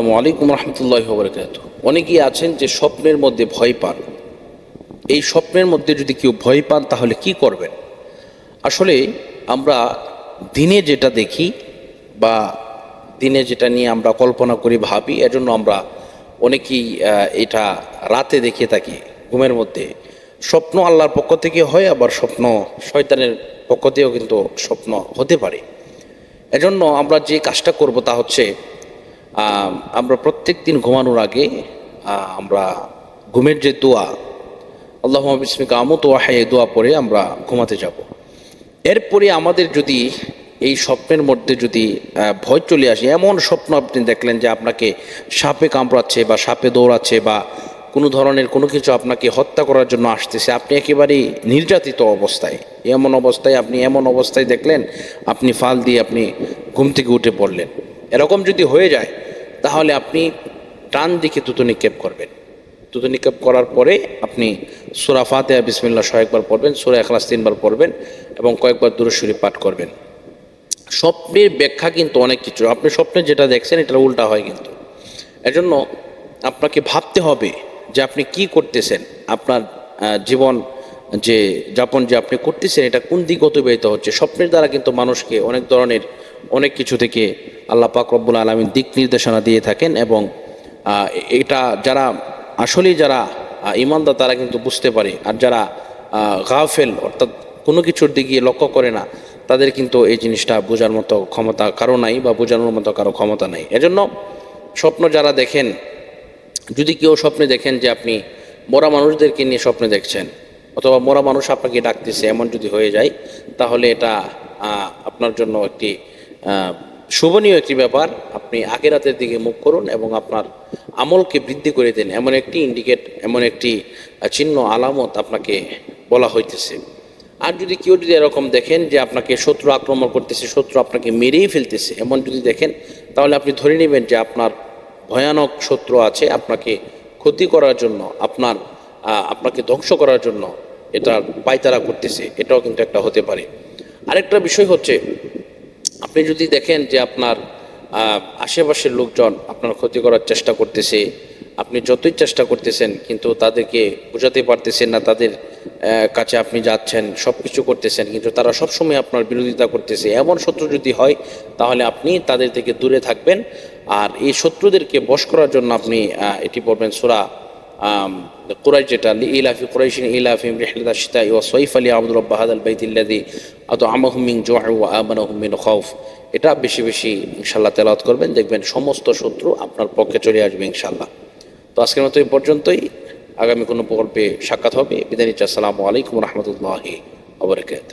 আসসালামু আলাইকুম রহমতুল্লাহ বরকাত অনেকেই আছেন যে স্বপ্নের মধ্যে ভয় পান। এই স্বপ্নের মধ্যে যদি কেউ ভয় পান, তাহলে কি করবেন? আসলে আমরা দিনে যেটা দেখি বা দিনে যেটা নিয়ে আমরা কল্পনা করি, ভাবি, এজন্য আমরা অনেকেই এটা রাতে দেখে থাকি ঘুমের মধ্যে। স্বপ্ন আল্লাহর পক্ষ থেকে হয়, আবার স্বপ্ন শয়তানের পক্ষ থেকেও কিন্তু স্বপ্ন হতে পারে। এজন্য আমরা যে কাজটা করব তা হচ্ছে আমরা প্রত্যেক দিন ঘুমানোর আগে আমরা ঘুমের যে দোয়া আল্লাহ বিস্মিকা আমত ওয়াহাই দোয়া পরে আমরা ঘুমাতে যাব। এরপরে আমাদের যদি এই স্বপ্নের মধ্যে যদি ভয় চলে আসে, এমন স্বপ্ন আপনি দেখলেন যে আপনাকে সাপে কামড়াচ্ছে বা সাপে দৌড়াচ্ছে বা কোনো ধরনের কোনো কিছু আপনাকে হত্যা করার জন্য আসতেছে, আপনি একেবারেই নির্যাতিত অবস্থায়। এমন অবস্থায় আপনি এমন অবস্থায় দেখলেন, আপনি ফাল দিয়ে আপনি ঘুম থেকে উঠে পড়লেন। এরকম যদি হয়ে যায় তাহলে আপনি টান দিকে তুতু নিক্ষেপ করবেন। তুতু নিক্ষেপ করার পরে আপনি সুরা ফাতেহা বিসমিল্লা কয়েকবার পড়বেন, সুরা এখলাস তিনবার পড়বেন এবং কয়েকবার দূরস্বরী পাঠ করবেন। স্বপ্নের ব্যাখ্যা কিন্তু অনেক কিছু। আপনি স্বপ্নে যেটা দেখছেন এটা উল্টা হয় কিন্তু। এজন্য আপনাকে ভাবতে হবে যে আপনি কি করতেছেন, আপনার জীবন যে যাপন যে আপনি করতেছেন, এটা কোন দিক অতিবাহিত হচ্ছে? স্বপ্নের দ্বারা কিন্তু মানুষকে অনেক ধরনের অনেক কিছু থেকে আল্লাহ পাক রব্বুল আলমীর দিক নির্দেশনা দিয়ে থাকেন এবং এটা যারা, আসলেই যারা ইমানদার তারা কিন্তু বুঝতে পারে। আর যারা গাফেল, অর্থাৎ কোনো কিছুর দিকে লক্ষ্য করে না, তাদের কিন্তু এই জিনিসটা বোঝার মতো ক্ষমতা কারও নাই বা বোঝানোর মতো কারও ক্ষমতা নাই। এজন্য স্বপ্ন যারা দেখেন, যদি কেউ স্বপ্নে দেখেন যে আপনি মরা মানুষদেরকে নিয়ে স্বপ্নে দেখছেন, অথবা মরা মানুষ আপনাকে ডাকতেছে এমন যদি হয়ে যায়, তাহলে এটা আপনার জন্য একটি শোভনীয় একটি ব্যাপার, আপনি আগেরাতের দিকে মুখ করুন এবং আপনার আমলকে বৃদ্ধি করে দেন। এমন একটি ইন্ডিকেট এমন একটি চিহ্ন, আলামত আপনাকে বলা হইতেছে। আর যদি কেউ যদি এরকম দেখেন যে আপনাকে শত্রু আক্রমণ করতেছে, শত্রু আপনাকে মেরেই ফেলতেছে, এমন যদি দেখেন, তাহলে আপনি ধরে নেবেন যে আপনার ভয়ানক শত্রু আছে, আপনাকে ক্ষতি করার জন্য, আপনার আপনাকে ধ্বংস করার জন্য এটা পায়তারা করতেছে। এটাও কিন্তু একটা হতে পারে। আরেকটা বিষয় হচ্ছে আপনি যদি দেখেন যে আপনার আশেপাশের লোকজন আপনার ক্ষতি করার চেষ্টা করতেছে, আপনি যতই চেষ্টা করতেছেন, কিন্তু তাদেরকে বোঝাতে পারতেছেন না, তাদের কাছে আপনি যাচ্ছেন সব কিছু করতেছেন, কিন্তু তারা সবসময় আপনার বিরোধিতা করতেছে। এমন শত্রু যদি হয়, তাহলে আপনি তাদের থেকে দূরে থাকবেন। আর এই শত্রুদেরকে বশ করার জন্য আপনি এটি পড়বেন সুরা ইলাফি কুরাইশিন ইলাফিম রিহলাতা শিতা ওয়া সৈফ আলী আব্দুর রব্বা হাদাল বাইতিল্লাদি আত আমাহুমিং জোয়া ওয়া আমানাহুমিন খৌফ এটা বেশি বেশি ইনশাল্লাহ তেলাওয়াত করবেন, দেখবেন সমস্ত শত্রু আপনার পক্ষে চলে আসবে ইনশাল্লাহ তো আজকের মতো এই পর্যন্তই। আগামী কোনো প্রকল্পে সাক্ষাৎ হবে। বিদায় নিচ্ছি। আসসালামু আলাইকুম রহমতুল্লাহি আবরকাত